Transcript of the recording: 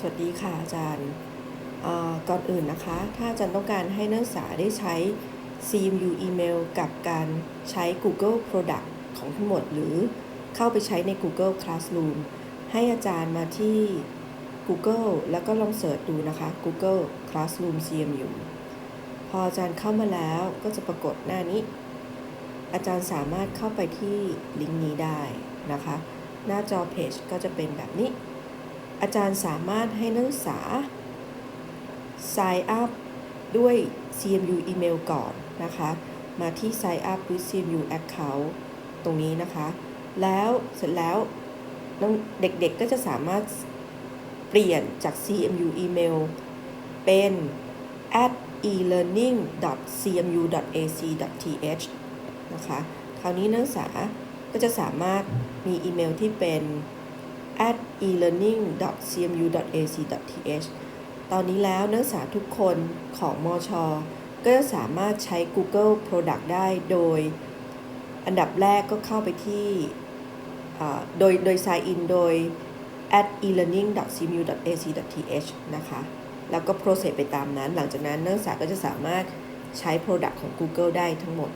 สวัสดีค่ะอาจารย์ก่อนอื่นนะคะ ถ้าอาจารย์ต้องการให้นักศึกษาได้ใช้ CMU email กับการใช้ Google Product ของทั้งหมด หรือเข้าไปใช้ใน Google Classroom ให้อาจารย์มาที่ Google แล้วก็ลองเสิร์ชดูนะคะ Google Classroom CMU พออาจารย์เข้ามาแล้วก็จะปรากฏหน้านี้ อาจารย์สามารถเข้าไปที่ลิงก์นี้ได้นะคะ หน้าจอเพจก็จะเป็นแบบนี้ อาจารย์สามารถให้นักศึกษา sign up ด้วย CMU email ก่อนนะคะ มาที่ sign up with CMU account ตรงนี้นะคะ แล้วเสร็จแล้วเด็กๆก็จะสามารถเปลี่ยนจาก CMU email เป็น at elearning.cmu.ac.th นะคะ คราวนี้นักศึกษาก็จะสามารถมีอีเมลที่เป็น at elearning.cmu.ac.th ตอนนี้แล้วนักศึกษาทุกคนของมอชอก็จะสามารถใช้ Google Product ได้โดย อันดับแรกก็เข้าไปที่โดยโดย sign in โดย at elearning.cmu.ac.th นะคะ แล้วก็ process ไปตามนั้น หลังจากนั้นนักศึกษาก็จะสามารถใช้ Product ของ Google ได้ทั้งหมด